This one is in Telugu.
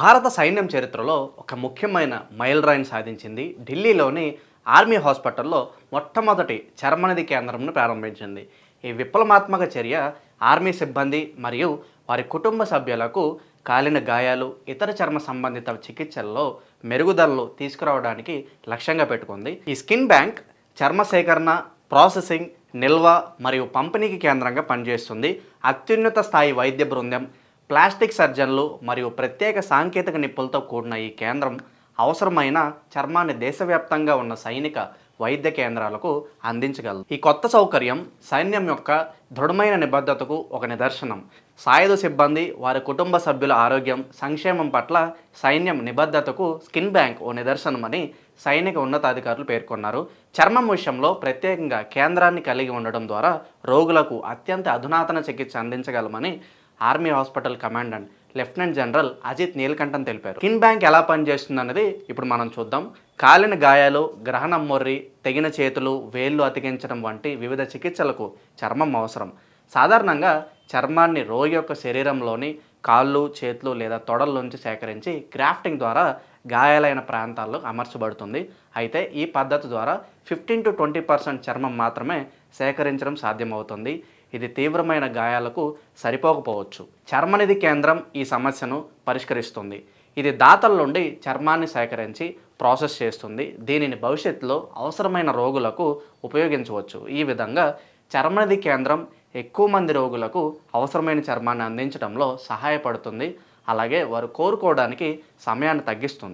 భారత సైన్యం చరిత్రలో ఒక ముఖ్యమైన మైలురాయిని సాధించింది. ఢిల్లీలోని ఆర్మీ హాస్పిటల్లో మొట్టమొదటి చర్మనిధి కేంద్రంను ప్రారంభించింది. ఈ విప్లవాత్మక చర్య ఆర్మీ సిబ్బంది మరియు వారి కుటుంబ సభ్యులకు కాలిన గాయాలు ఇతర చర్మ సంబంధిత చికిత్సల్లో మెరుగుదలలు తీసుకురావడానికి లక్ష్యంగా పెట్టుకుంది. ఈ స్కిన్ బ్యాంక్ చర్మ సేకరణ ప్రాసెసింగ్ నిల్వ మరియు పంపిణీకి కేంద్రంగా పనిచేస్తుంది. అత్యున్నత స్థాయి వైద్య బృందం ప్లాస్టిక్ సర్జన్లు మరియు ప్రత్యేక సాంకేతిక నిపుణులతో కూడిన ఈ కేంద్రం అవసరమైన చర్మాన్ని దేశవ్యాప్తంగా ఉన్న సైనిక వైద్య కేంద్రాలకు అందించగలదు. ఈ కొత్త సౌకర్యం సైన్యం యొక్క దృఢమైన నిబద్ధతకు ఒక నిదర్శనం. సాయుధ సిబ్బంది వారి కుటుంబ సభ్యుల ఆరోగ్యం సంక్షేమం పట్ల సైన్యం నిబద్ధతకు స్కిన్ బ్యాంక్ ఓ నిదర్శనమని సైనిక ఉన్నతాధికారులు పేర్కొన్నారు. చర్మం విషయంలో ప్రత్యేకంగా కేంద్రాన్ని కలిగి ఉండడం ద్వారా రోగులకు అత్యంత అధునాతన చికిత్స అందించగలమని army hospital commandant lieutenant general Ajith Neelakantan తెలిపారు. కిన్ బ్యాంక్ ఎలా పనిచేస్తుంది అనేది ఇప్పుడు మనం చూద్దాం. కాలిన గాయాలు గ్రహణం మొర్రి తెగిన చేతులు వేళ్ళు అతికించడం వంటి వివిధ చికిత్సలకు చర్మం అవసరం. సాధారణంగా చర్మాన్ని రోగి యొక్క శరీరంలోని కాళ్ళు చేతులు లేదా తొడల్లోంచి సేకరించి గ్రాఫ్టింగ్ ద్వారా గాయాలైన ప్రాంతాల్లో అమర్చబడుతుంది. అయితే ఈ పద్ధతి ద్వారా ఫిఫ్టీన్ టు ట్వంటీ పర్సెంట్ చర్మం మాత్రమే సేకరించడం సాధ్యమవుతుంది. ఇది తీవ్రమైన గాయాలకు సరిపోకపోవచ్చు. చర్మనిధి కేంద్రం ఈ సమస్యను పరిష్కరిస్తుంది. ఇది దాతల నుండి చర్మాన్ని సేకరించి ప్రాసెస్ చేస్తుంది. దీనిని భవిష్యత్తులో అవసరమైన రోగులకు ఉపయోగించవచ్చు. ఈ విధంగా చర్మనిధి కేంద్రం ఎక్కువ మంది రోగులకు అవసరమైన చర్మాన్ని అందించడంలో సహాయపడుతుంది. అలాగే వారు కోరుకోవడానికి సమయాన్ని తగ్గిస్తుంది.